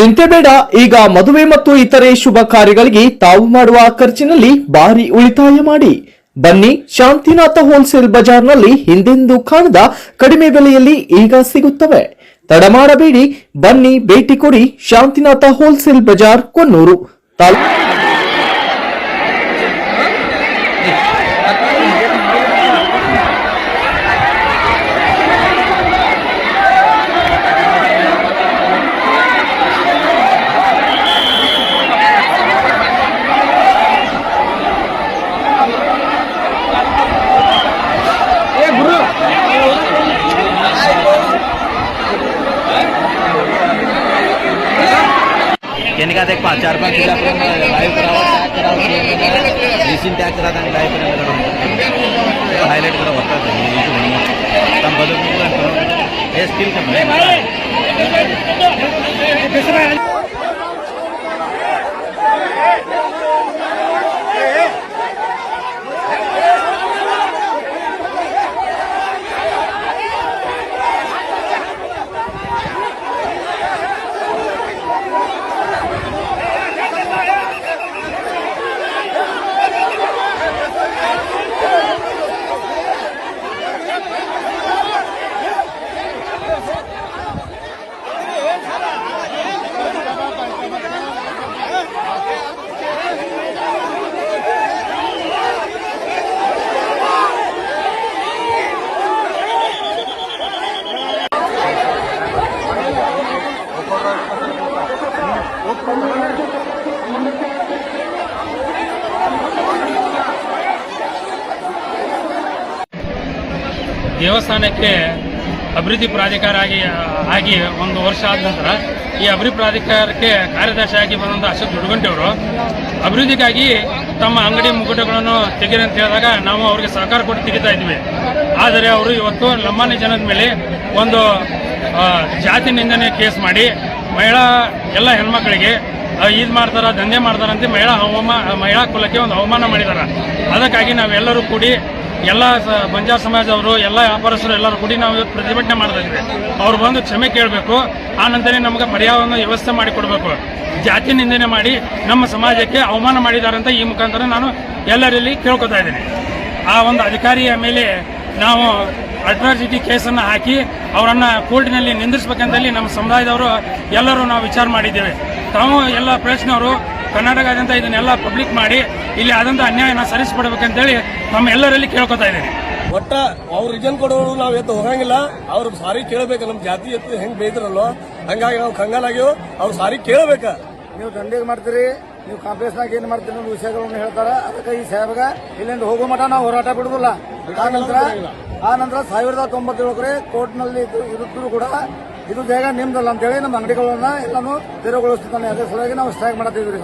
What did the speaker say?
ಚಿಂತೆ ಬೇಡ, ಈಗ ಮದುವೆ ಮತ್ತು ಇತರೆ ಶುಭ ಕಾರ್ಯಗಳಿಗೆ ತಾವು ಮಾಡುವ ಖರ್ಚಿನಲ್ಲಿ ಭಾರಿ ಉಳಿತಾಯ ಮಾಡಿ. ಬನ್ನಿ, ಶಾಂತಿನಾಥ ಹೋಲ್ಸೇಲ್ ಬಜಾರ್ನಲ್ಲಿ ಹಿಂದೆಂದೂ ಕಾಣದ ಕಡಿಮೆ ಬೆಲೆಯಲ್ಲಿ ಈಗ ಸಿಗುತ್ತವೆ. ತಡಮಾಡಬೇಡಿ ಬನ್ನಿ, ಭೇಟಿ ಕೊಡಿ ಶಾಂತಿನಾಥ ಹೋಲ್ಸೇಲ್ ಬಜಾರ್, ಕೊನ್ನೂರು. ತಾಲೂಕು त्यांनी का एक पाच चार पाच आपण लाईव्ह करावं टॅग करावं रीसिन टॅग करा आणि लाईव्ह करायला हायलाईट करा होतात बदल हे स्किल कमी ದೇವಸ್ಥಾನಕ್ಕೆ ಅಭಿವೃದ್ಧಿ ಪ್ರಾಧಿಕಾರ ಆಗಿ ಆಗಿ ಒಂದು ವರ್ಷ ಆದ ನಂತರ ಈ ಅಭಿವೃದ್ಧಿ ಪ್ರಾಧಿಕಾರಕ್ಕೆ ಕಾರ್ಯದರ್ಶಿಯಾಗಿ ಬಂದಂಥ ಅಶೋಕ್ ದುಡ್ಗಂಟಿಯವರು ಅಭಿವೃದ್ಧಿಗಾಗಿ ತಮ್ಮ ಅಂಗಡಿ ಮುಗುಟಗಳನ್ನು ತೆಗೀರಿ ಅಂತ ಹೇಳಿದಾಗ ನಾವು ಅವರಿಗೆ ಸಹಕಾರ ಕೊಟ್ಟು ತೆಗಿತಾ ಇದ್ವಿ. ಆದರೆ ಅವರು ಇವತ್ತು ಲಂಬಾಣಿ ಜನದ ಮೇಲೆ ಒಂದು ಜಾತಿ ನಿಂದನೆ ಕೇಸ್ ಮಾಡಿ ಮಹಿಳಾ ಎಲ್ಲ ಹೆಣ್ಮಕ್ಳಿಗೆ ಇದು ಮಾಡ್ತಾರ, ದಂಧೆ ಮಾಡ್ತಾರಂತೆ ಮಹಿಳಾ ಹವಾಮಾನ ಮಹಿಳಾ ಕುಲಕ್ಕೆ ಒಂದು ಅವಮಾನ ಮಾಡಿದ್ದಾರೆ ಅದಕ್ಕಾಗಿ ನಾವೆಲ್ಲರೂ ಕೂಡಿ ಎಲ್ಲ ಬಂಜಾರ ಸಮಾಜದವರು ಎಲ್ಲ ವ್ಯಾಪಾರಸ್ಥರು ಎಲ್ಲರೂ ಕೂಡಿ ನಾವು ಇವತ್ತು ಪ್ರತಿಭಟನೆ ಮಾಡ್ತಾ ಇದ್ದೀವಿ ಅವ್ರು ಬಂದು ಕ್ಷಮೆ ಕೇಳಬೇಕು, ಆ ನಂತರ ನಮಗೆ ಪರ್ಯಾಯವನ್ನು ವ್ಯವಸ್ಥೆ ಮಾಡಿಕೊಡ್ಬೇಕು ಜಾತಿ ನಿಂದನೆ ಮಾಡಿ ನಮ್ಮ ಸಮಾಜಕ್ಕೆ ಅವಮಾನ ಮಾಡಿದ್ದಾರೆ ಅಂತ ಈ ಮುಖಾಂತರ ನಾನು ಎಲ್ಲರಲ್ಲಿ ಕೇಳ್ಕೊತಾ ಇದ್ದೀನಿ. ಆ ಒಂದು ಅಧಿಕಾರಿಯ ಮೇಲೆ ನಾವು ಅಟ್ರಾಸಿಟಿ ಕೇಸನ್ನು ಹಾಕಿ ಅವರನ್ನು ಕೋರ್ಟಿನಲ್ಲಿ ನಿಂದಿರ್ಸ್ಬೇಕಂತೇಳಿ ನಮ್ಮ ಸಮುದಾಯದವರು ಎಲ್ಲರೂ ನಾವು ವಿಚಾರ ಮಾಡಿದ್ದೇವೆ. ತಾವು ಎಲ್ಲ ಪ್ರೆಸ್ನವರು ಕರ್ನಾಟಕದಾದ್ಯಂತ ಇದನ್ನೆಲ್ಲ ಪಬ್ಲಿಕ್ ಮಾಡಿ ಇಲ್ಲಿ ಆದಂಥ ಅನ್ಯಾಯನ ಸರಿಸ್ಬಿಡ್ಬೇಕಂತೇಳಿ ನಮ್ಮ ಎಲ್ಲರಲ್ಲಿ ಕೇಳ್ಕೊತಾ ಇದ್ದೀನಿ. ಒಟ್ಟ ಅವ್ರ ರಿಜನ್ ಕೊಡೋರು ನಾವು ಎತ್ತು ಹೋಗಂಗಿಲ್ಲ. ಅವ್ರು ಸಾರಿ ಕೇಳಬೇಕು. ನಮ್ಮ ಜಾತಿ ಎತ್ತು ಹೆಂಗ್ ಬೇಯ್ತಿರಲ್ವ? ಹಂಗಾಗಿ ನಾವು ಕಂಗಾಲಾಗ್ಯವ ಅವ್ರು ಸಾರಿ ಕೇಳಬೇಕ. ನೀವು ದಂಡಿಗೆ ಮಾಡ್ತೀರಿ ನೀವು ಕಾಂಗ್ರೆಸ್ನಾಗ ಏನ್ ಮಾಡ್ತೀರಿ ಅನ್ನೋ ವಿಷಯಗಳನ್ನು ಹೇಳ್ತಾರ. ಅದಕ್ಕೆ ಈ ಸಾಹೇಬ್ಗ ಇಲ್ಲಿಂದ ಹೋಗೋ ಮಠ ನಾವು ಹೋರಾಟ ಬಿಡುದಿಲ್ಲ. ಆ ನಂತರ ಆ ನಂತರ ಸಾವಿರದ ತೊಂಬತ್ತೇಳು ಎಕರೆ ಕೋರ್ಟ್ನಲ್ಲಿ ಇರುತ್ತೂ ಕೂಡ ಇದು ಬೇಗ ನಿಮ್ದಲ್ಲ ಅಂತೇಳಿ ನಮ್ಮ ಅಂಗಡಿಗಳನ್ನ ಎಲ್ಲಾನು ತೆರವುಗೊಳಿಸ್ತಾನೆ ಅದೇ ಸಲುವಾಗಿ ನಾವು ಸ್ಟ್ರೈಕ್ ಮಾಡತ್ತಿದ್ವಿ